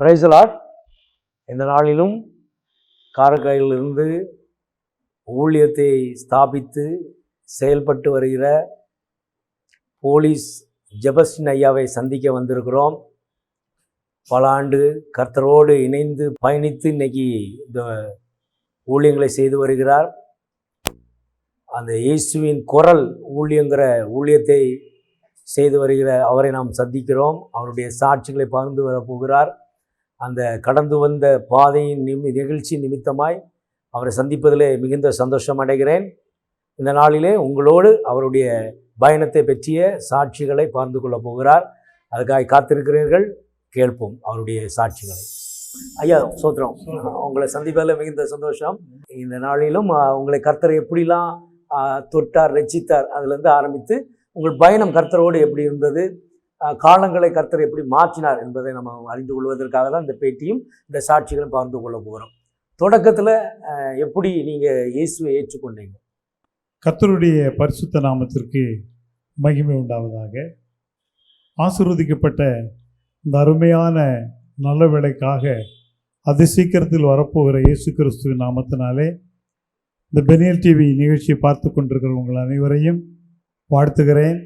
பிரைசலாட் இந்த நாளிலும் காரக்காயிலிருந்து ஊழியத்தை ஸ்தாபித்து செயல்பட்டு வருகிற போலீஸ் ஜெபஸ்டின் ஐயாவை சந்திக்க வந்திருக்கிறோம். பல ஆண்டு கர்த்தரோடு இணைந்து பயணித்து இன்னைக்கு இந்த ஊழியங்களை செய்து வருகிறார். அந்த இயேசுவின் குரல் ஊழியங்கிற ஊழியத்தை செய்து வருகிற அவரை நாம் சந்திக்கிறோம். அவருடைய சாட்சிகளை பகிர்ந்து வரப்போகிறார். போகிறார் அந்த கடந்து வந்த பாதையின் நிமி நிகழ்ச்சி நிமித்தமாய் அவரை சந்திப்பதிலே மிகுந்த சந்தோஷம் அடைகிறேன். இந்த நாளிலே உங்களோடு அவருடைய பயணத்தை பற்றிய சாட்சிகளை பகிர்ந்து கொள்ளப் போகிறார். அதுக்காக காத்திருக்கிறீர்கள். கேட்போம் அவருடைய சாட்சிகளை. ஐயா சோத்ரம் உங்களை சந்திப்பதில் மிகுந்த சந்தோஷம். இந்த நாளிலும் உங்களை கர்த்தர் எப்படிலாம் தொட்டார் ரசித்தார் அதுலேருந்து ஆரம்பித்து உங்கள் பயணம் கர்த்தரோடு எப்படி இருந்தது? காலங்களை கர்த்தர் எப்படி மாற்றினார் என்பதை நம்ம அறிந்து கொள்வதற்காக தான் இந்த பேட்டியும் இந்த சாட்சிகளும் பகிர்ந்து கொள்ள போகிறோம். தொடக்கத்தில் எப்படி நீங்கள் இயேசுவை ஏற்றுக்கொண்டீங்க? கர்த்தருடைய பரிசுத்த நாமத்திற்கு மகிமை உண்டாவதாக. ஆசிர்வதிக்கப்பட்ட இந்த அருமையான நல்ல வேலைக்காக அதி சீக்கிரத்தில் வரப்போகிற இயேசு கிறிஸ்துவின் நாமத்தினாலே இந்த பெனியல் டிவி நிகழ்ச்சியை பார்த்து கொண்டிருக்கிற உங்கள் அனைவரையும் வாழ்த்துகிறேன்.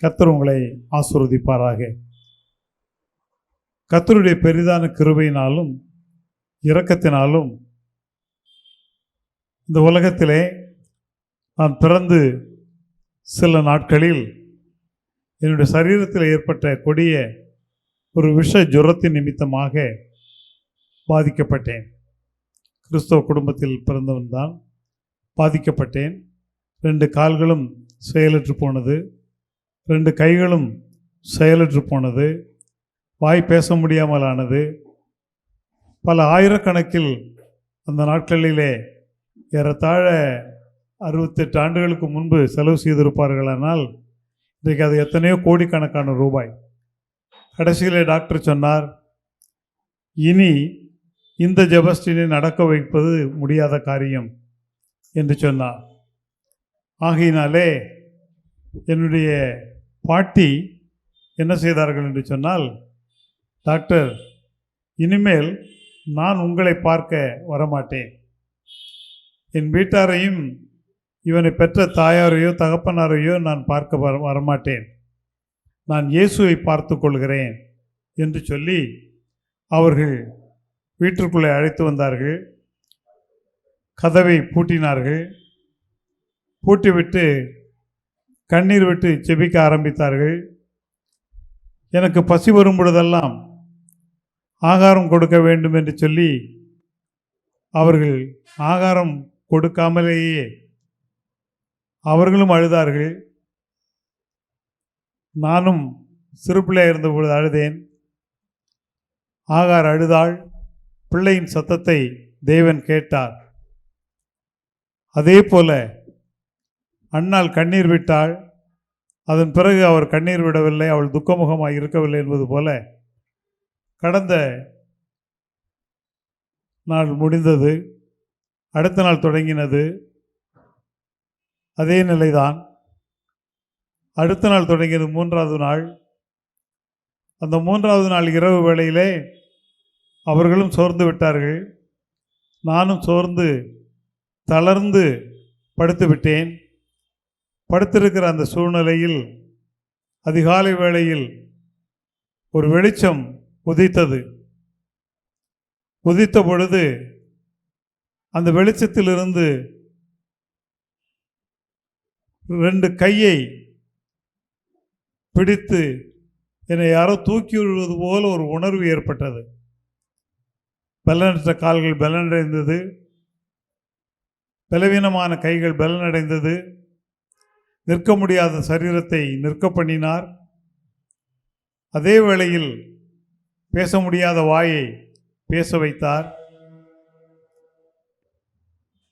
கத்தர் உங்களை ஆசீர்வதிப்பாராக. கத்தருடைய பெரிதான கிருபையினாலும் இரக்கத்தினாலும் இந்த உலகத்திலே நான் பிறந்து சில நாட்களில் என்னுடைய சரீரத்தில் ஏற்பட்ட கொடிய ஒரு விஷ ஜுரத்தின் நிமித்தமாக பாதிக்கப்பட்டேன். கிறிஸ்தவ குடும்பத்தில் பிறந்தவன் தான் பாதிக்கப்பட்டேன். ரெண்டு கால்களும் செயலற்று போனது. ரெண்டு கைகளும் செயலற்று போனது. வாய் பேச முடியாமல் ஆனது பல ஆயிரக்கணக்கில் அந்த நாட்களிலே ஏறத்தாழ அறுபத்தெட்டு ஆண்டுகளுக்கு முன்பு செலவு செய்திருப்பார்களானால் இன்றைக்கு அது எத்தனையோ கோடிக்கணக்கான ரூபாய். கடைசியிலே டாக்டர் சொன்னார் இனி இந்த ஜெபஸ்டினை நடக்க வைப்பது முடியாத காரியம் என்று சொன்னார். ஆகையினாலே என்னுடைய பாட்டி என்ன செய்தார்கள் என்று சொன்னால் டாக்டர் இனிமேல் நான் உங்களை பார்க்க வரமாட்டேன். என் வீட்டாரையும் இவனை பெற்ற தாயாரையோ தகப்பனாரையோ நான் பார்க்க வர வரமாட்டேன். நான் இயேசுவை பார்த்து கொள்கிறேன் என்று சொல்லி அவர்கள் வீட்டிற்குள்ளே அழைத்து வந்தார்கள். கதவை பூட்டினார்கள். பூட்டிவிட்டு கண்ணீர் விட்டு செபிக்க ஆரம்பித்தார்கள். எனக்கு பசி வரும் பொழுதெல்லாம் ஆகாரம் கொடுக்க வேண்டும் என்று சொல்லி அவர்கள் ஆகாரம் கொடுக்காமலேயே அவர்களும் அழுதார்கள். நானும் சிறுபிள்ளையாக இருந்தபொழுது அழுதேன். ஆகார் அழுதாள். பிள்ளையின் சத்தத்தை தேவன் கேட்டார். அதே போல அண்ணாள் கண்ணீர் விட்டாள். அதன் பிறகு அவர் கண்ணீர் விடவில்லை அவள் துக்கமுகமாக இருக்கவில்லை என்பது போல கடந்த நாள் முடிந்தது அடுத்த நாள் தொடங்கினது. அதே நிலைதான். அடுத்த நாள் தொடங்கியது மூன்றாவது நாள். அந்த மூன்றாவது நாள் இரவு வேளையிலே அவர்களும் சோர்ந்து விட்டார்கள். நானும் சோர்ந்து தளர்ந்து படுத்து விட்டேன். படுத்திருக்கிற அந்த சூழ்நிலையில் அதிகாலை வேளையில் ஒரு வெளிச்சம் உதித்தது. உதித்த பொழுது அந்த வெளிச்சத்திலிருந்து ரெண்டு கையை பிடித்து என்னை யாரோ தூக்கி விடுவது போல ஒரு உணர்வு ஏற்பட்டது. பலனற்ற கால்கள் பலனடைந்தது பலவீனமான கைகள் பலனடைந்தது நிற்க முடியாத சரீரத்தை நிற்க பண்ணினார். அதே வேளையில் பேச முடியாத வாயை பேச வைத்தார்.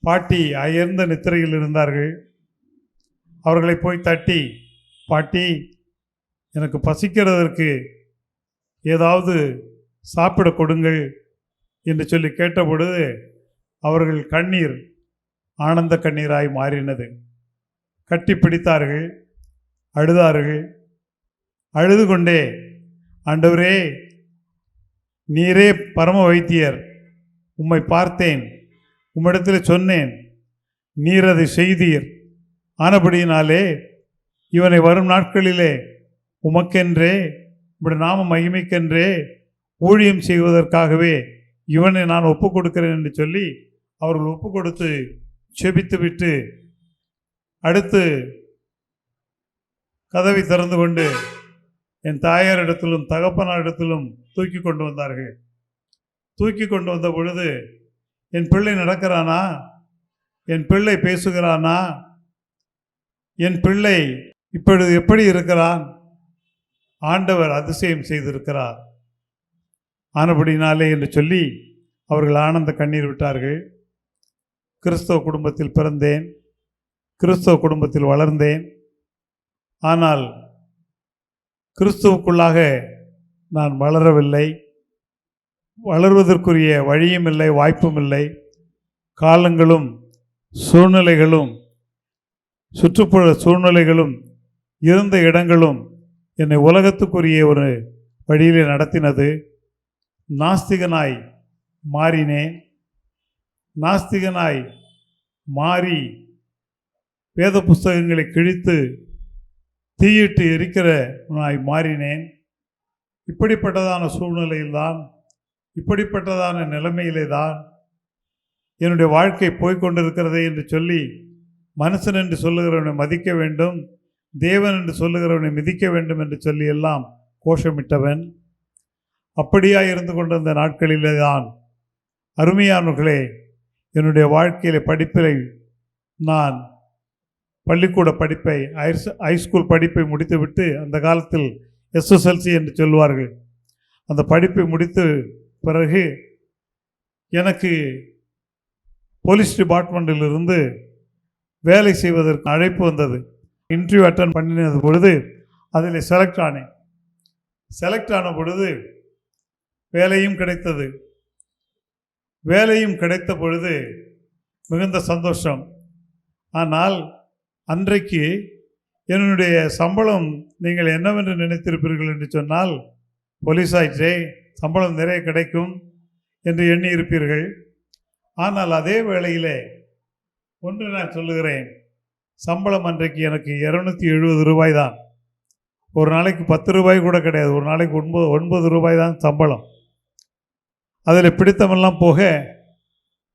பாட்டி அயர்ந்த நித்திரையில் இருந்தார்கள். அவர்களை போய் தட்டி பாட்டி எனக்கு பசிக்கிறதற்கு ஏதாவது சாப்பிட கொடுங்கள் என்று சொல்லி கேட்டபொழுது அவர்கள் கண்ணீர் ஆனந்த கண்ணீராய் மாறினது. கட்டி பிடித்தார்கள் அழுதார்கள். அழுது கொண்டே ஆண்டவரே நீரே பரம வைத்தியர் உம்மை பார்த்தேன். உம்மிடத்தில் சொன்னேன். நீர் அதை செய்தீர். ஆனபடியினாலே இவனை வரும் நாட்களிலே உமக்கென்றே உம்முடைய நாம மகிமைக்கென்றே ஊழியம் செய்வதற்காகவே இவனை நான் ஒப்புக் கொடுக்கிறேன் என்று சொல்லி அவர்கள் ஒப்புக் கொடுத்து செபித்துவிட்டு அடுத்து கதவை திறந்து கொண்டு என் தாயாரிடத்திலும் தகப்பனாரிடத்திலும் தூக்கி கொண்டு வந்தார்கள். தூக்கி கொண்டு வந்த பொழுது என் பிள்ளை நடக்கிறானா? என் பிள்ளை பேசுகிறானா? என் பிள்ளை இப்பொழுது எப்படி இருக்கிறான்? ஆண்டவர் அதிசயம் செய்திருக்கிறார். ஆனபடினாலே என்று சொல்லி அவர்கள் ஆனந்த கண்ணீர் விட்டார்கள். கிறிஸ்தவ குடும்பத்தில் பிறந்தேன். கிறிஸ்தவ குடும்பத்தில் வளர்ந்தேன். ஆனால் கிறிஸ்துவுக்குள்ளாக நான் வளரவில்லை. வளர்வதற்குரிய வழியும் இல்லை வாய்ப்பும் இல்லை. காலங்களும் சூழ்நிலைகளும் சுற்றுப்புற சூழ்நிலைகளும் இருந்த இடங்களும் என்னை உலகத்துக்குரிய ஒரு வழியிலே நடத்தினது. நாஸ்திகனாய் மாறினேன். நாஸ்திகனாய் மாறி வேத புஸ்தகங்களை கிழித்து தீயிட்டு எரிக்கிற நாய் மாறினேன். இப்படிப்பட்டதான சூழ்நிலையில்தான் இப்படிப்பட்டதான நிலைமையிலே தான் என்னுடைய வாழ்க்கை போய்க்கொண்டிருக்கிறதே என்று சொல்லி மனுஷன் என்று சொல்லுகிறவனை மதிக்க வேண்டும் தேவன் என்று சொல்லுகிறவனை மிதிக்க வேண்டும் என்று சொல்லி எல்லாம் கோஷமிட்டவன். அப்படியா இருந்து கொண்டிருந்த நாட்களிலே தான் அருமையானவர்களே என்னுடைய வாழ்க்கையில் படிப்பிலை நான் பள்ளிக்கூட படிப்பை ஹைஸ் ஹைஸ்கூல் படிப்பை முடித்துவிட்டு அந்த காலத்தில் எஸ்எஸ்எல்சி என்று சொல்வார்கள். அந்த படிப்பை முடித்து பிறகு எனக்கு போலீஸ் டிபார்ட்மெண்ட்டிலிருந்து வேலை செய்வதற்கு அழைப்பு வந்தது. இன்டர்வியூ அட்டன் பண்ணினது பொழுது அதில் செலக்ட் ஆனேன். செலக்ட் ஆன பொழுது வேலையும் கிடைத்தது. வேலையும் கிடைத்த பொழுது மிகுந்த சந்தோஷம். ஆனால் அன்றைக்கு என்னுடைய சம்பளம் நீங்கள் என்னவென்று நினைத்திருப்பீர்கள் என்று சொன்னால் போலீஸ் ஆயிற்றே சம்பளம் நிறைய கிடைக்கும் என்று எண்ணி இருப்பீர்கள் ஆனால் அதே வேளையிலே ஒன்று நான் சொல்லுகிறேன் சம்பளம் அன்றைக்கு எனக்கு இரநூத்தி எழுபது ரூபாய் தான். ஒரு நாளைக்கு பத்து ரூபாய் கூட கிடையாது ஒரு நாளைக்கு ஒன்பது ஒன்பது ரூபாய் தான் சம்பளம். அதில் பிடித்தமெல்லாம் போக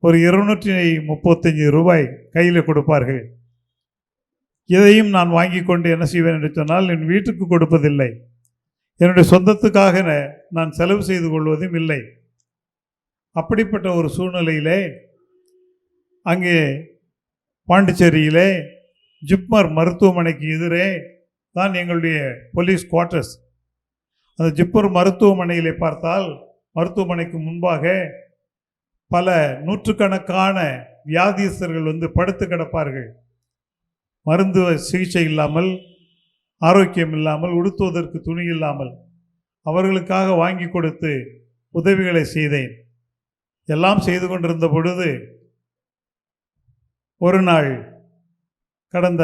ஒரு இருநூற்றி முப்பத்தஞ்சு ரூபாய் கையில் கொடுப்பார்கள். இதையும் நான் வாங்கி கொண்டு என்ன செய்வேன் என்று சொன்னால் என் வீட்டுக்கு கொடுப்பதில்லை. என்னுடைய சொந்தத்துக்காக நான் செலவு செய்து கொள்வதும் இல்லை. அப்படிப்பட்ட ஒரு சூழ்நிலையிலே அங்கே பாண்டிச்சேரியிலே ஜிப்மர் மருத்துவமனைக்கு எதிரே தான் எங்களுடைய போலீஸ் குவார்ட்டர்ஸ். அந்த ஜிப்மர் மருத்துவமனையிலே பார்த்தால் மருத்துவமனைக்கு முன்பாக பல நூற்றுக்கணக்கான வியாதியஸ்தர்கள் வந்து படுத்து கிடப்பார்கள். மருந்து சிகிச்சை இல்லாமல் ஆரோக்கியம் இல்லாமல் உடுத்துவதற்கு துணி இல்லாமல் அவர்களுக்காக வாங்கி கொடுத்து உதவிகளை செய்தேன். எல்லாம் செய்து கொண்டிருந்த பொழுது ஒரு நாள் கடந்த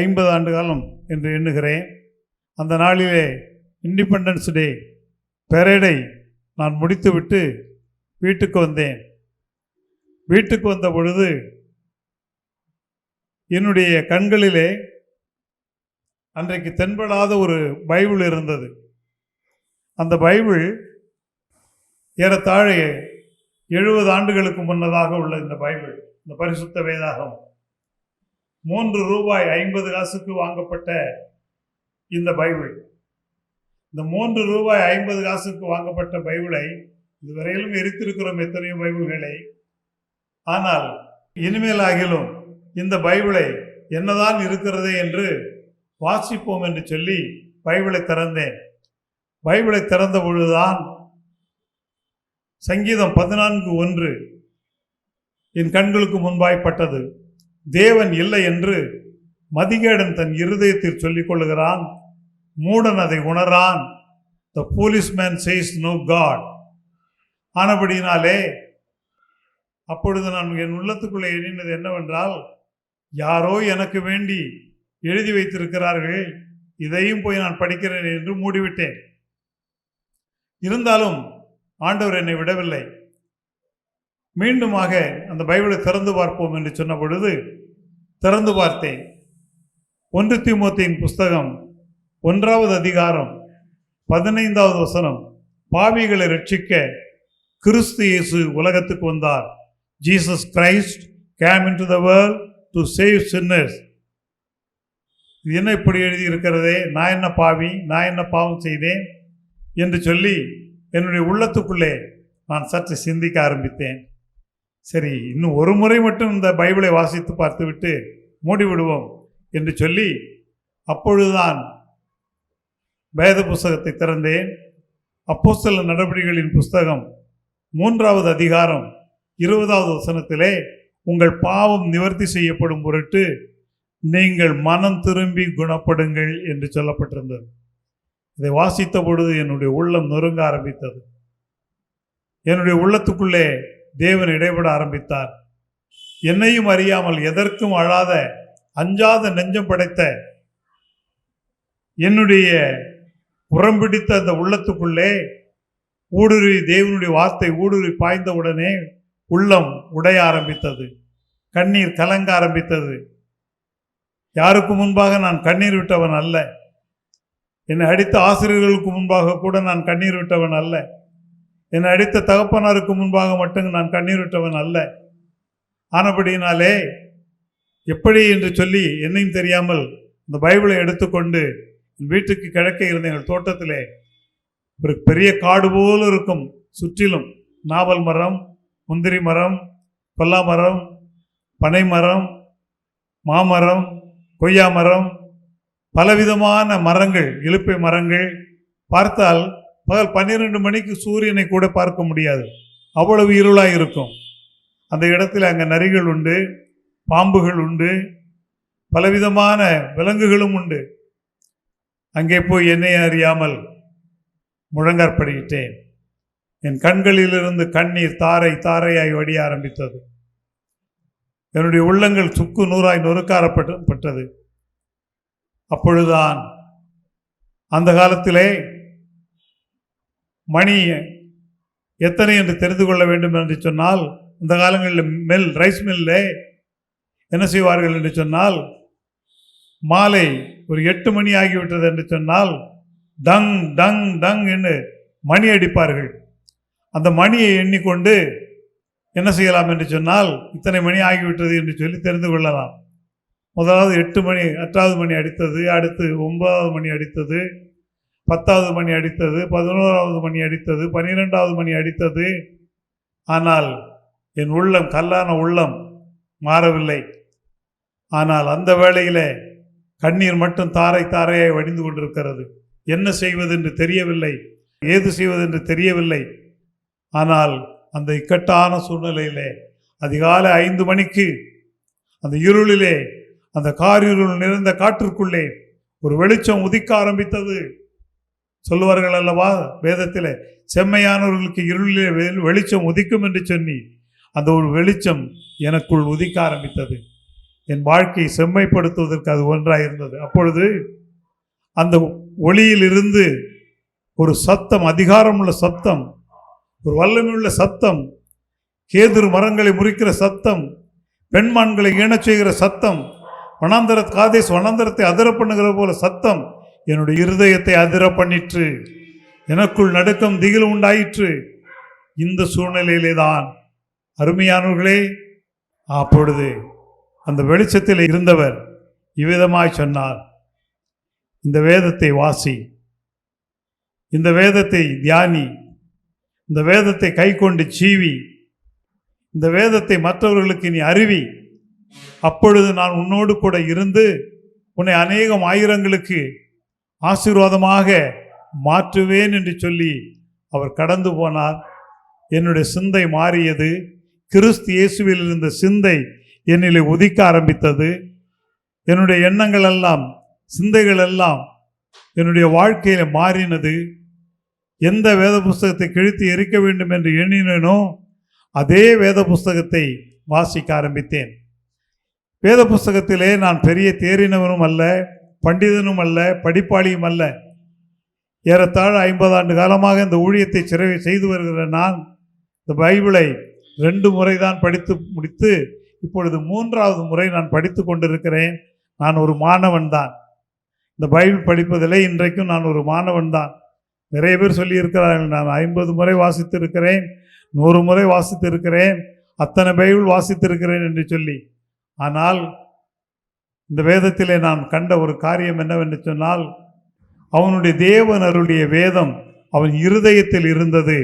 ஐம்பது ஆண்டு காலம் என்று எண்ணுகிறேன். அந்த நாளிலே இண்டிபெண்டன்ஸ் டே பெரேடை நான் முடித்துவிட்டு வீட்டுக்கு வந்தேன். வீட்டுக்கு வந்த பொழுது என்னுடைய கண்களிலே அன்றைக்கு தென்படாத ஒரு பைபிள் இருந்தது. அந்த பைபிள் ஏறத்தாழ எழுபது ஆண்டுகளுக்கு முன்னதாக உள்ள இந்த பைபிள் இந்த பரிசுத்த வேதாகம். மூன்று ரூபாய் ஐம்பது காசுக்கு வாங்கப்பட்ட இந்த பைபிள். இந்த மூன்று ரூபாய் ஐம்பது காசுக்கு வாங்கப்பட்ட பைபிளை இதுவரையிலும் எரித்திருக்கிறோம் எத்தனையோ பைபிள்களை. ஆனால் இனிமேலாகிலும் இந்த பைபிளை என்னதான் இருக்கிறது என்று வாசிப்போம் என்று சொல்லி பைபிளை திறந்தேன். பைபிளை திறந்த பொழுதுதான் சங்கீதம் பதினான்கு ஒன்று என் கண்களுக்கு முன்பாய்ப்பட்டது தேவன் இல்லை என்று மதிகேடன் தன் இருதயத்தில் சொல்லிக் கொள்கிறான் மூடன் அதை உணரான். The policeman says no God ஆனபடியினாலே அப்பொழுது நான் என் உள்ளத்துக்குள்ளே எண்ணினது என்னவென்றால் யாரோ எனக்கு வேண்டி எழுதி வைத்திருக்கிறார்கள் இதையும் போய் நான் படிக்கிறேன் என்று மூடிவிட்டேன். இருந்தாலும் ஆண்டவர் என்னை விடவில்லை. மீண்டுமாக அந்த பைபிளை திறந்து பார்ப்போம் என்று சொன்ன பொழுது திறந்து பார்த்தேன். ஒன்று தீமோத்தேயின் புஸ்தகம் ஒன்றாவது அதிகாரம் பதினைந்தாவது வசனம். பாவிகளை ரட்சிக்க கிறிஸ்து இயேசு உலகத்துக்கு வந்தார். Jesus Christ came into the world to save sinners இது என்ன இப்படி எழுதியிருக்கிறதே? நான் என்ன பாவி? நான் என்ன பாவம் செய்தேன்? என்று சொல்லி என்னுடைய உள்ளத்துக்குள்ளே நான் சற்று சிந்திக்க ஆரம்பித்தேன். சரி இன்னும் ஒரு முறை மட்டும் இந்த பைபிளை வாசித்து பார்த்துவிட்டு மூடிவிடுவோம் என்று சொல்லி அப்பொழுதுதான் வேத புஸ்தகத்தை திறந்தேன். அப்போஸ்தல நடவடிக்கைகளின் புஸ்தகம் மூன்றாவது அதிகாரம் இருபதாவது வசனத்திலே உங்கள் பாவம் நிவர்த்தி செய்யப்படும் பொருட்டு நீங்கள் மனம் திரும்பி குணப்படுங்கள் என்று சொல்லப்பட்டிருந்தது. இதை வாசித்த பொழுது என்னுடைய உள்ளம் நொறுங்க ஆரம்பித்தது. என்னுடைய உள்ளத்துக்குள்ளே தேவன் இடைபட ஆரம்பித்தார். என்னையும் அறியாமல் எதற்கும் அழாத அஞ்சாத நெஞ்சம் படைத்த என்னுடைய புறம்பிடித்த அந்த உள்ளத்துக்குள்ளே ஊடுருவி தேவனுடைய வார்த்தை ஊடுருவி பாய்ந்தவுடனே உள்ளம் உடைய ஆரம்பித்தது. கண்ணீர் கலங்க ஆரம்பித்தது. யாருக்கு முன்பாக நான் கண்ணீர் விட்டவன் அல்ல? என்னை அடித்த ஆசிரியர்களுக்கு முன்பாக கூட நான் கண்ணீர் விட்டவன் அல்ல. என்னை அடித்த தகப்பனாருக்கு முன்பாக மட்டும் நான் கண்ணீர் விட்டவன் அல்ல. ஆனபடியினாலே எப்படி என்று சொல்லி என்னையும் தெரியாமல் இந்த பைபிளை எடுத்துக்கொண்டு என் வீட்டுக்கு கிழக்கே இருந்த எங்கள் தோட்டத்திலே ஒரு பெரிய காடு போல இருக்கும். சுற்றிலும் நாவல் மரம் முந்திரி மரம் கொல்லா மரம் பனை மரம் மாமரம் கொய்யா மரம் பலவிதமான மரங்கள் இழுப்பை மரங்கள் பார்த்தால் பகல் பன்னிரெண்டு மணிக்கு சூரியனை கூட பார்க்க முடியாது. அவ்வளவு இருளாக இருக்கும். அந்த இடத்துல அங்கே நரிகள் உண்டு பாம்புகள் உண்டு பலவிதமான விலங்குகளும் உண்டு. அங்கே போய் என்னை அறியாமல் முழங்காற்படியிட்டேன். என் கண்களிலிருந்து கண்ணீர் தாரை தாரையாய் வடிய ஆரம்பித்தது. என்னுடைய உள்ளங்கள் சுக்கு நூறாய் நொறுக்காரப்பட்டது அப்பொழுதுதான் அந்த காலத்திலே மணி எத்தனை என்று தெரிந்து கொள்ள வேண்டும் என்று சொன்னால் அந்த காலங்களில் மில் ரைஸ் மில்லே என்ன செய்வார்கள் என்று சொன்னால் மாலை ஒரு எட்டு மணி ஆகிவிட்டது என்று சொன்னால் டங் டங் டங் என்று மணி அடிப்பார்கள். அந்த மணியை எண்ணிக்கொண்டு என்ன செய்யலாம் என்று சொன்னால் இத்தனை மணி ஆகிவிட்டது என்று சொல்லி தெரிந்து கொள்ளலாம். முதலாவது எட்டு மணி எட்டாவது மணி அடித்தது அடுத்து ஒன்பதாவது மணி அடித்தது பத்தாவது மணி அடித்தது பதினோராவது மணி அடித்தது பன்னிரெண்டாவது மணி அடித்தது. ஆனால் என் உள்ளம் கல்லான உள்ளம் மாறவில்லை. ஆனால் அந்த வேளையிலே கண்ணீர் மட்டும் தாரை தாரையாய் வடிந்து கொண்டிருக்கிறது. என்ன செய்வதென்று தெரியவில்லை. ஏது செய்வதென்று தெரியவில்லை. ஆனால் அந்த இக்கட்டான சூழ்நிலையிலே அதிகாலை ஐந்து மணிக்கு அந்த இருளிலே அந்த காரிருள் நிறைந்த காற்றிற்குள்ளே ஒரு வெளிச்சம் உதிக்க ஆரம்பித்தது. சொல்லுவார்கள் அல்லவா? வேதத்தில் செம்மையானவர்களுக்கு இருளிலே வெளிச்சம் உதிக்கும் என்று சொல்லி அந்த ஒரு வெளிச்சம் எனக்குள் உதிக்க ஆரம்பித்தது. என் வாழ்க்கையை செம்மைப்படுத்துவதற்கு அது ஒன்றாக இருந்தது. அப்பொழுது அந்த ஒளியிலிருந்து ஒரு சத்தம் அதிகாரமுள்ள சத்தம் ஒரு வல்லமையுள்ள சத்தம் கேதுரு மரங்களை முறிக்கிற சத்தம் பெண்மான்களை ஈணச் செய்கிற சத்தம் வனாந்தர காதேஸ் வனாந்தரத்தை அதிர பண்ணுகிற போல சத்தம் என்னுடைய இருதயத்தை அதிர பண்ணிற்று. எனக்குள் நடுக்கம் திகில் உண்டாயிற்று. இந்த சூழ்நிலையிலே தான் அருமையானவர்களே அப்பொழுது அந்த வெளிச்சத்தில் இருந்தவர் இவ்விதமாய் சொன்னார். இந்த வேதத்தை வாசி இந்த வேதத்தை தியானி இந்த வேதத்தை கைக்கொண்டு சீவி இந்த வேதத்தை மற்றவர்களுக்கு நீ அறிவி அப்பொழுது நான் உன்னோடு கூட இருந்து உன்னை அநேகம் ஆயிரங்களுக்கு ஆசீர்வாதமாக மாற்றுவேன் என்று சொல்லி அவர் கடந்து போனார். என்னுடைய சிந்தை மாறியது. கிறிஸ்து இயேசுவில் இருந்த சிந்தை என்னிலே உதிக்க ஆரம்பித்தது. என்னுடைய எண்ணங்கள் எல்லாம் சிந்தைகள் எல்லாம் என்னுடைய வாழ்க்கையில் மாறினது. எந்த வேத புஸ்தகத்தை கிழித்து எரிக்க வேண்டும் என்று எண்ணினேனோ அதே வேத புஸ்தகத்தை வாசிக்க ஆரம்பித்தேன். வேத புஸ்தகத்திலே நான் பெரிய தேறினவனும் அல்ல பண்டிதனும் அல்ல படிப்பாளியும் அல்ல. ஏறத்தாழ ஐம்பது ஆண்டு காலமாக இந்த ஊழியத்தை சிறை செய்து வருகிற நான் இந்த பைபிளை ரெண்டு முறை தான் படித்து முடித்து இப்பொழுது மூன்றாவது முறை நான் படித்து கொண்டிருக்கிறேன். நான் ஒரு மாணவன் தான் இந்த பைபிள் படிப்பதிலே இன்றைக்கும் நான் ஒரு மாணவன் தான் நிறைய பேர் சொல்லியிருக்கிறார்கள் நான் ஐம்பது முறை வாசித்திருக்கிறேன் நூறு முறை வாசித்திருக்கிறேன் அத்தனை பைபிள் வாசித்திருக்கிறேன் என்று சொல்லி. ஆனால் இந்த வேதத்திலே நான் கண்ட ஒரு காரியம் என்னவென்று சொன்னால் அவனுடைய தேவன் அருளிய வேதம் அவன் இருதயத்தில் இருந்தது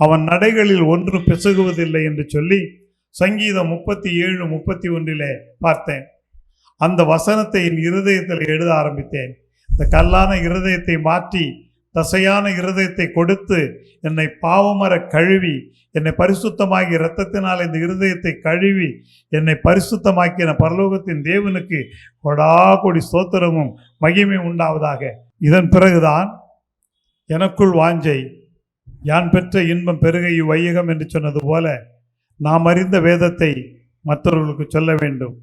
அவன் நடைகளில் ஒன்றும் பிசகுவதில்லை என்று சொல்லி சங்கீதம் முப்பத்தி ஏழு முப்பத்தி ஒன்றிலே பார்த்தேன். அந்த வசனத்தை என் இருதயத்தில் எழுத ஆரம்பித்தேன். இந்த கல்லான இருதயத்தை மாற்றி தசையான இருதயத்தை கொடுத்து என்னை பாவமர கழுவி என்னை பரிசுத்தமாகி இரத்தத்தினால் இந்த இருதயத்தை கழுவி என்னை பரிசுத்தமாக்கின பரலோகத்தின் தேவனுக்கு கொடா கொடி ஸ்தோத்திரமும் மகிமை உண்டாவதாக. இதன் பிறகுதான் எனக்குள் வாஞ்சை. யான் பெற்ற இன்பம் பெருகை வையகம் என்று சொன்னது போல நாம் அறிந்த வேதத்தை மற்றவர்களுக்கு சொல்ல வேண்டும்.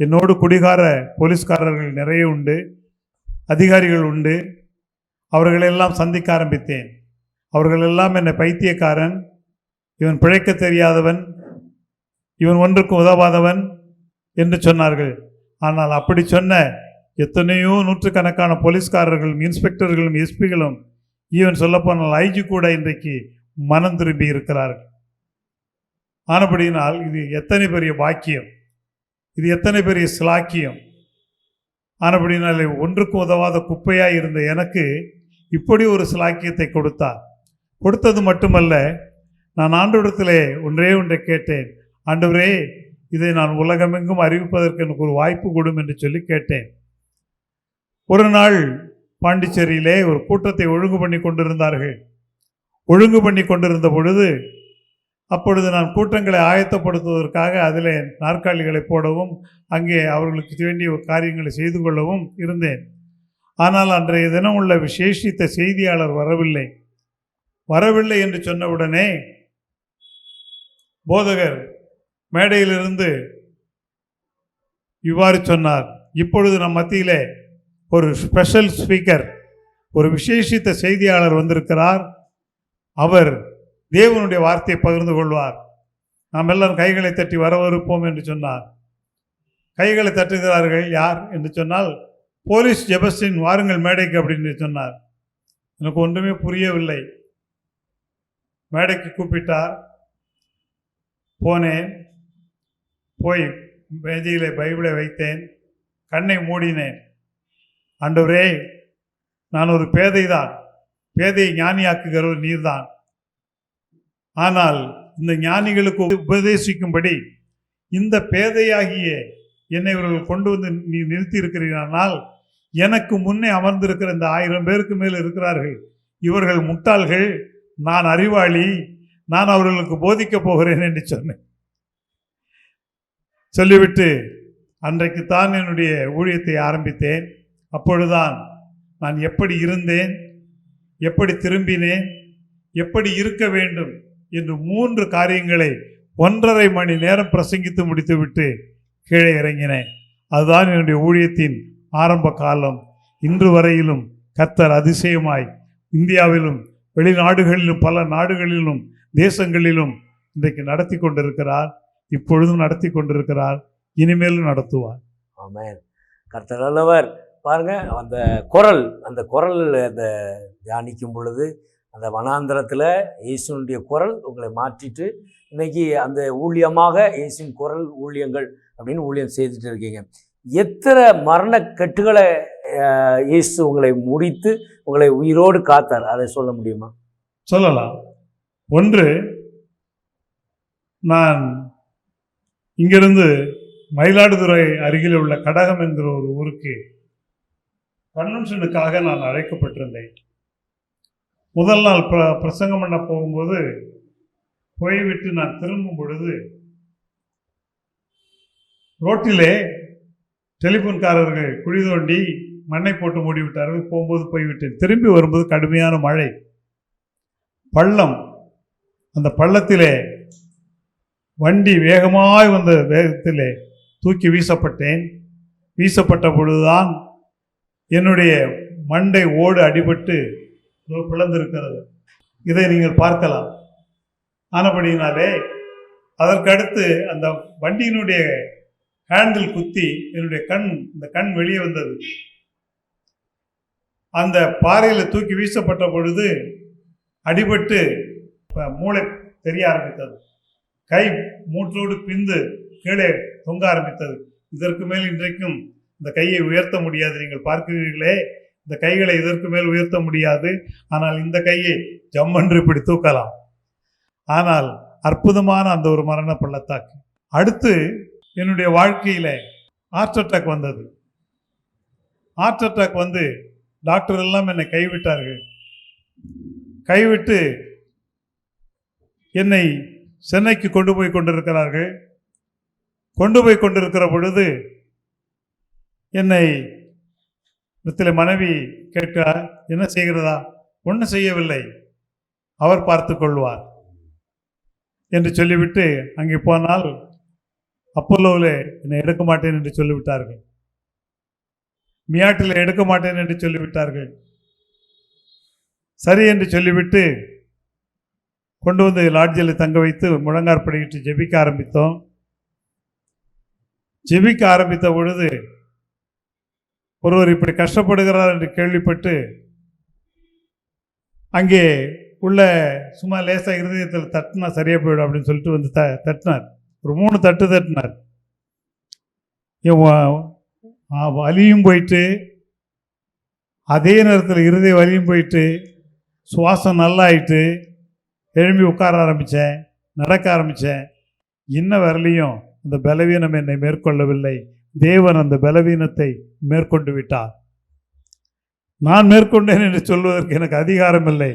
என்னோடு குடிகார போலீஸ்காரர்கள் நிறைய உண்டு அதிகாரிகள் உண்டு. அவர்களெல்லாம் சந்திக்க ஆரம்பித்தேன். அவர்களெல்லாம் என்னை பைத்தியக்காரன். இவன் பிழைக்க தெரியாதவன். இவன் ஒன்றுக்கும் உதவாதவன் என்று சொன்னார்கள். ஆனால் அப்படி சொன்ன எத்தனையோ நூற்றுக்கணக்கான போலீஸ்காரர்களும் இன்ஸ்பெக்டர்களும் எஸ்பிகளும் ஈவன் சொல்லப்போனால் ஐஜி கூட இன்றைக்கு மனம் திரும்பி இருக்கிறார்கள். ஆனபடியினால் இது எத்தனை பெரிய பாக்கியம். இது எத்தனை பெரிய சிலாக்கியம். ஆனபடினாலே ஒன்றுக்கு உதவாத குப்பையாக இருந்த எனக்கு இப்படி ஒரு சிலாக்கியத்தை கொடுத்தார். கொடுத்தது மட்டுமல்ல நான் ஆண்டவரிடத்திலே ஒன்றே ஒன்றை கேட்டேன். ஆண்டவரே இதை நான் உலகமெங்கும் அறிவிப்பதற்கு எனக்கு ஒரு வாய்ப்பு கொடும் என்று சொல்லி கேட்டேன். ஒரு நாள் பாண்டிச்சேரியிலே ஒரு கூட்டத்தை ஒழுங்கு பண்ணி கொண்டிருந்தார்கள். ஒழுங்கு பண்ணி கொண்டிருந்த பொழுது அப்பொழுது நான் கூட்டங்களை ஆயத்தப்படுத்துவதற்காக அதிலே நாற்காலிகளை போடவும் அங்கே அவர்களுக்கு வேண்டிய காரியங்களை செய்து கொள்ளவும் இருந்தேன். ஆனால் அன்றைய தினம் உள்ள விசேஷித்த செய்தியாளர் வரவில்லை. வரவில்லை என்று சொன்னவுடனே போதகர் மேடையிலிருந்து இவ்வாறு சொன்னார். இப்பொழுது நம் மத்தியிலே ஒரு ஸ்பெஷல் ஸ்பீக்கர் ஒரு விசேஷித்த செய்தியாளர் வந்திருக்கிறார். அவர் தேவனுடைய வார்த்தையை பகிர்ந்து கொள்வார். நாம் எல்லாரும் கைகளை தட்டி வரவிருப்போம் என்று சொன்னார். கைகளை தட்டுகிறார்கள் யார் என்று சொன்னால் போலீஸ் ஜெபஸ்டின் வாருங்கள் மேடைக்கு அப்படின்னு சொன்னார். எனக்கு ஒன்றுமே புரியவில்லை. மேடைக்கு கூப்பிட்டார். போனேன். போய் மேஜையிலே பைபிளை வைத்தேன். கண்ணை மூடினேன். ஆண்டவரே நான் ஒரு பேதை தான். பேதையை ஞானியாக்குகிறவர் நீர்தான். ஆனால் இந்த ஞானிகளுக்கு உபதேசிக்கும்படி இந்த பேதையாகிய என்னை இவர்கள் கொண்டு வந்து நீ நிறுத்தி இருக்கிறீர்களானால் எனக்கு முன்னே அமர்ந்திருக்கிற இந்த ஆயிரம் பேருக்கு மேல் இருக்கிறார்கள். இவர்கள் முட்டாள்கள். நான் அறிவாளி. நான் அவர்களுக்கு போதிக்கப் போகிறேன் என்று சொன்னேன். சொல்லிவிட்டு அன்றைக்கு தான் என்னுடைய ஊழியத்தை ஆரம்பித்தேன். அப்பொழுதுதான் நான் எப்படி இருந்தேன்? எப்படி திரும்பினேன்? எப்படி இருக்க வேண்டும்? என்று மூன்று காரியங்களை ஒன்றரை மணி நேரம் பிரசங்கித்து முடித்துவிட்டு கீழே இறங்கினேன். அதுதான் என்னுடைய ஊழியத்தின் ஆரம்ப காலம் இன்று வரையிலும் கத்தர் அதிசயமாய் இந்தியாவிலும் வெளிநாடுகளிலும் பல நாடுகளிலும் தேசங்களிலும் இன்றைக்கு நடத்தி கொண்டிருக்கிறார். இப்பொழுதும் நடத்தி கொண்டிருக்கிறார். இனிமேலும் நடத்துவார். ஆமாம் கர்த்தர் நல்லவர். பாருங்க அந்த குரல் அந்த குரல் அந்த தியானிக்கும் பொழுது அந்த வனாந்திரத்தில் இயேசுனுடைய குரல் உங்களை மாற்றிட்டு இன்னைக்கு அந்த ஊழியமாக இயேசுவின் குரல் ஊழியங்கள் அப்படின்னு ஊழியம் செய்துட்டு இருக்கீங்க. எத்தனை மரண கட்டுகளை இயேசு உங்களை முடித்து உங்களை உயிரோடு காத்தார்? அதை சொல்ல முடியுமா? சொல்லலாம். ஒன்று நான் இங்கிருந்து மயிலாடுதுறை அருகில் உள்ள கடகம் என்கிற ஒரு ஊருக்கு கன்வென்ஷனுக்காக நான் அழைக்கப்பட்டிருந்தேன். முதல் நாள் பிர பிரசங்கம் பண்ண போகும்போது போய்விட்டு நான் திரும்பும் பொழுது ரோட்டிலே டெலிஃபோன்காரர்கள் குழி தோண்டி மண்ணை போட்டு மூடிவிட்டார்கள். போகும்போது போய்விட்டேன். திரும்பி வரும்போது கடுமையான மழை. பள்ளம். அந்த பள்ளத்திலே வண்டி வேகமாய் வந்த வேகத்திலே தூக்கி வீசப்பட்டேன். வீசப்பட்ட பொழுதுதான் என்னுடைய மண்டை ஓடு அடிபட்டு பிளந்திருக்கிறது. இதை நீங்கள் பார்க்கலாம். ஆனபடியினாலே அதற்கடுத்து அந்த வண்டியினுடைய ஹேண்டில் குத்தி என்னுடைய கண் இந்த கண் வெளியே வந்தது. அந்த பாறையில் தூக்கி வீசப்பட்ட பொழுது அடிபட்டு மூளை தெரிய ஆரம்பித்தது. கை மூற்றோடு பிந்து கீழே தொங்க ஆரம்பித்தது. இதற்கு மேல் இன்றைக்கும் இந்த கையை உயர்த்த முடியாது. நீங்கள் பார்க்கிறீர்களே இந்த கைகளை இதற்கு மேல் உயர்த்த முடியாது. ஆனால் இந்த கையை ஜம்மன்று இப்படி தூக்கலாம். ஆனால் அற்புதமான அந்த ஒரு மரண பள்ளத்தாக்கு. அடுத்து என்னுடைய வாழ்க்கையில் ஹார்ட் அட்டாக் வந்தது. ஹார்ட் அட்டாக் வந்து டாக்டர் எல்லாம் என்னை கைவிட்டார்கள். கைவிட்டு என்னை சென்னைக்கு கொண்டு போய் கொண்டிருக்கிறார்கள். கொண்டு போய் கொண்டிருக்கிற பொழுது என்னை இடத்துல மனைவி கேட்கிறார் என்ன செய்கிறதா? ஒன்றும் செய்யவில்லை. அவர் பார்த்து கொள்வார். என்று சொல்லிவிட்டு அங்கே போனால் அப்போலோவில் என்னை எடுக்க மாட்டேன் என்று சொல்லிவிட்டார்கள். மியாட்டில் எடுக்க மாட்டேன் என்று சொல்லிவிட்டார்கள். சரி என்று சொல்லிவிட்டு கொண்டு வந்து லாட்ஜில் தங்க வைத்து முழங்காற்படியிட்டு ஜெபிக்க ஆரம்பித்தோம். ஜெபிக்க ஆரம்பித்த பொழுது ஒருவர் இப்படி கஷ்டப்படுகிறார் என்று கேள்விப்பட்டு அங்கே உள்ள சும்மா லேசாக இருதயத்தில் தட்டினா சரியாக போயிடும் அப்படின்னு சொல்லிட்டு வந்து த தட்டினார். ஒரு மூணு தட்டு தட்டினார். என் வலியும் போயிட்டு அதே நேரத்தில் இருதய வலியும் போயிட்டு சுவாசம் நல்லா ஆயிட்டு எழும்பி உட்கார ஆரம்பித்தேன் நடக்க ஆரம்பித்தேன் இன்ன வரலையும் அந்த பலவீனம் என்னை மேற்கொள்ளவில்லை. தேவன் அந்த பலவீனத்தை மேற்கொண்டு விட்டார். நான் மேற்கொண்டேன் என்று சொல்வதற்கு எனக்கு அதிகாரம் இல்லை.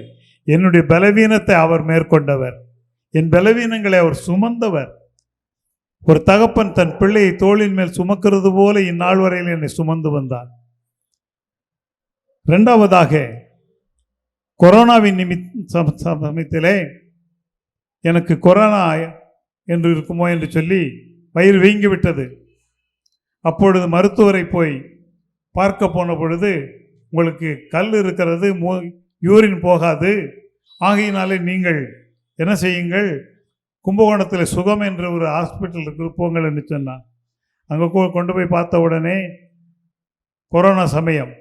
என்னுடைய பலவீனத்தை அவர் மேற்கொண்டவர். என் பலவீனங்களை அவர் சுமந்தவர். ஒரு தகப்பன் தன் பிள்ளையை தோளின் மேல் சுமக்கிறது போல இந்நாள் வரையில் என்னை சுமந்து வந்தார் ரெண்டாவதாக கொரோனாவின் நிமித் சமயத்திலே எனக்கு கொரோனா என்று இருக்குமோ என்று சொல்லி வயிறு வீங்கி விட்டது. அப்பொழுது மருத்துவரை போய் பார்க்க போன பொழுது உங்களுக்கு கல் இருக்கிறது மூ யூரின் போகாது. ஆகையினாலே நீங்கள் என்ன செய்யுங்கள்? கும்பகோணத்தில் சுகம் என்ற ஒரு ஹாஸ்பிட்டலுக்கு போங்கள் என்று சொன்னான் அங்கே கொண்டு போய் பார்த்த உடனே கொரோனா சமயம்.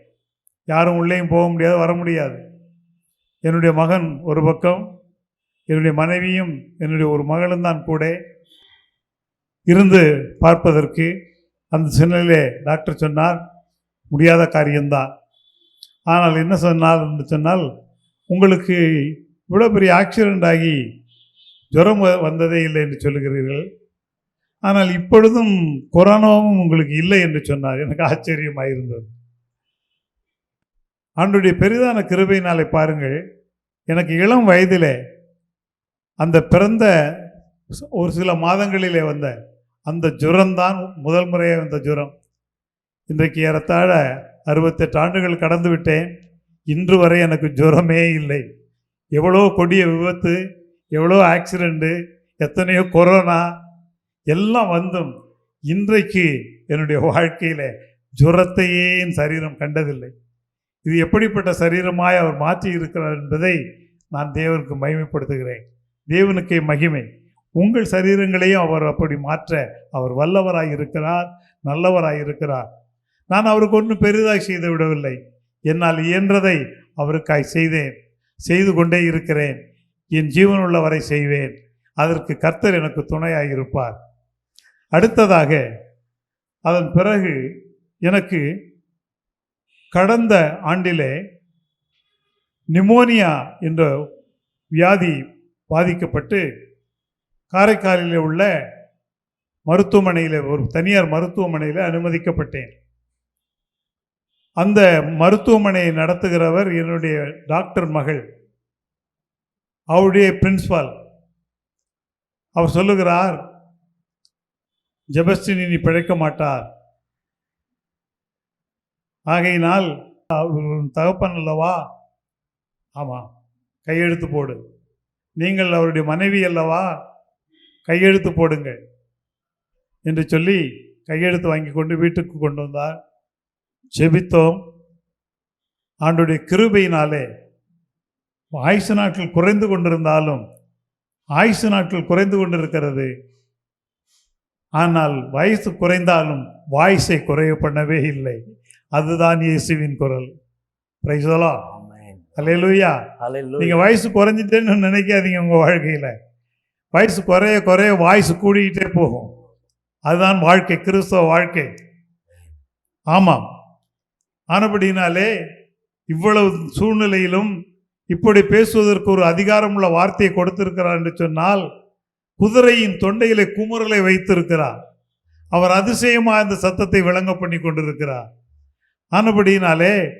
யாரும் உள்ளேயும் போக முடியாது வர முடியாது. என்னுடைய மகன் ஒரு பக்கம் என்னுடைய மனைவியும் என்னுடைய ஒரு மகளும் தான் கூட இருந்து பார்ப்பதற்கு அந்த சின்னலே டாக்டர் சொன்னார் முடியாத காரியம்தான். ஆனால் என்ன சொன்னால் என்று சொன்னால் உங்களுக்கு இவ்வளோ பெரிய ஆக்சிடெண்ட் ஆகி ஜுரம் வ- வந்ததே இல்லை என்று சொல்லுகிறீர்கள். ஆனால் இப்பொழுதும் கொரோனாவும் உங்களுக்கு இல்லை என்று சொன்னார். எனக்கு ஆச்சரியமாக இருந்தது ஆண்டுடைய பெரிதான கிருபையினாலே பாருங்கள் எனக்கு இளம் வயதிலே அந்த பிறந்த ஒரு சில மாதங்களிலே வந்த அந்த ஜுரம்தான் முதல் முறையாக வந்த ஜுரம். இன்றைக்கு ஏறத்தாழ அறுபத்தெட்டு ஆண்டுகள் கடந்து விட்டேன் இன்று வரை எனக்கு ஜுரமே இல்லை. எவ்வளோ கொடிய விபத்து எவ்வளோ ஆக்சிடெண்ட்டு எத்தனையோ கொரோனா எல்லாம் வந்தும் இன்றைக்கு என்னுடைய வாழ்க்கையில் ஜுரத்தையே என் சரீரம் கண்டதில்லை. இது எப்படிப்பட்ட சரீரமாய் அவர் மாற்றி இருக்கிறார் என்பதை நான் தேவனுக்கு மகிமைப்படுத்துகிறேன். தேவனுக்கே மகிமை. உங்கள் சரீரங்களையும் அவர் அப்படி மாற்ற அவர் வல்லவராய் இருக்கிறார் நல்லவராய் இருக்கிறார். நான் அவருக்கு ஒன்றும் பெரிதாக செய்து விடவில்லை. என்னால் இயன்றதை அவருக்காய் செய்தேன் செய்து கொண்டே இருக்கிறேன். என் ஜீவனுள்ளவரை செய்வேன். அதற்கு கர்த்தர் எனக்கு துணையாக இருப்பார் அடுத்ததாக அதன் பிறகு எனக்கு கடந்த ஆண்டிலே நிமோனியா என்ற வியாதி பாதிக்கப்பட்டு காரைக்காலில் உள்ள மருத்துவமனையில் ஒரு தனியார் மருத்துவமனையில் அனுமதிக்கப்பட்டேன். அந்த மருத்துவமனையை நடத்துகிறவர் என்னுடைய டாக்டர் மகள். அவருடைய பிரின்ஸ்பால் அவர் சொல்லுகிறார் ஜெபஸ்டின் இனி பிழைக்க மாட்டார். ஆகையினால் அவர் உன் தகப்பன் அல்லவா? ஆமாம் கையெழுத்து போடு. நீங்கள் அவருடைய மனைவி அல்லவா? கையெழுத்து போடுங்கள். என்று சொல்லி கையெழுத்து வாங்கி கொண்டு வீட்டுக்கு கொண்டு வந்தார். ஜெபித்தோம். ஆண்டுடைய கிருபையினாலே ஆயுசு நாட்கள் குறைந்து கொண்டிருந்தாலும் ஆயுசு நாட்கள் குறைந்து கொண்டிருக்கிறது. ஆனால் வயசு குறைந்தாலும் வாய்ஸை குறைய பண்ணவே இல்லை. அதுதான் இயேசுவின் குரல். பிரைசலா ஹalleluya. நீங்கள் வயசு குறைஞ்சிட்டேன்னு நினைக்காதீங்க உங்கள் வாழ்க்கையில். வயசு குறைய குறைய வாய்ஸ் கூடிக்கிட்டே போகும். அதுதான் வாழ்க்கை கிறிஸ்தவ வாழ்க்கை. ஆமாம். ஆனபடினாலே இவ்வளவு சூழ்நிலையிலும் இப்படி பேசுவதற்கு ஒரு அதிகாரமுள்ள வார்த்தையை கொடுத்திருக்கிறார் என்று சொன்னால் குதிரையின் தொண்டையிலே குமுறலை வைத்திருக்கிறார். அவர் அதிசயமாக இந்த சத்தத்தை விளங்க பண்ணி கொண்டிருக்கிறார். ஆனபடியினாலே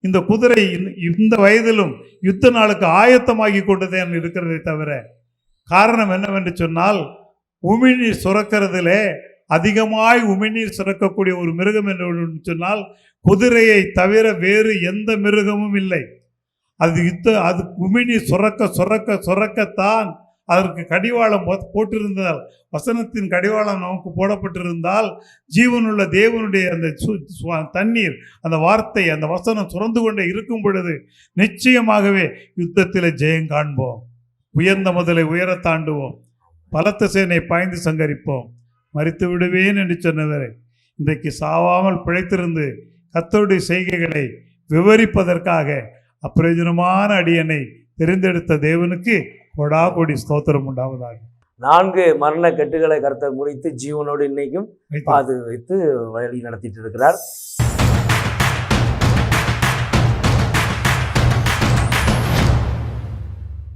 இந்த குதிரை இந்த- இந்த வயதிலும் யுத்த நாளுக்கு ஆயத்தமாகி கொண்டுதான் இருக்கிறதே தவிர காரணம் என்னவென்று சொன்னால் உமிழ்நீர் சுரக்கிறதிலே அதிகமாய் உமிழ்நீர் சுரக்கக்கூடிய ஒரு மிருகம் என்று ஒன்று சொன்னால் குதிரையை தவிர வேறு எந்த மிருகமும் இல்லை. அது யுத்த அது உமிழ்நீர் சுரக்க சுரக்க சுரக்கத்தான் அதற்கு கடிவாளம் போட்டிருந்தால் வசனத்தின் கடிவாளம் நமக்கு போடப்பட்டிருந்தால் ஜீவனுள்ள தேவனுடைய அந்த சு- தண்ணீர் அந்த வார்த்தை அந்த வசனம் சுரந்து கொண்டே இருக்கும் பொழுது நிச்சயமாகவே யுத்தத்தில் ஜெயம் காண்போம். உயர்ந்த முதலை உயரத்தாண்டுவோம் பலத்த சேனை பாய்ந்து சங்கரிப்போம். மறித்து விடுவேன் என்று சொன்னவரை இன்றைக்கு சாவாமல் பிழைத்திருந்து கத்தருடைய செய்கைகளை விவரிப்பதற்காக அப்பிரயோஜனமான அடியனை தெரிந்தெடுத்த தேவனுக்கு கொடா கொடி ஸ்தோத்திரம் உண்டாவதாக. நான்கு மரண கட்டுகளை கர்த்தர் முடித்து ஜீவனோடு இன்னைக்கும் பாது வைத்து வழி நடத்திட்டு இருக்கிறார்.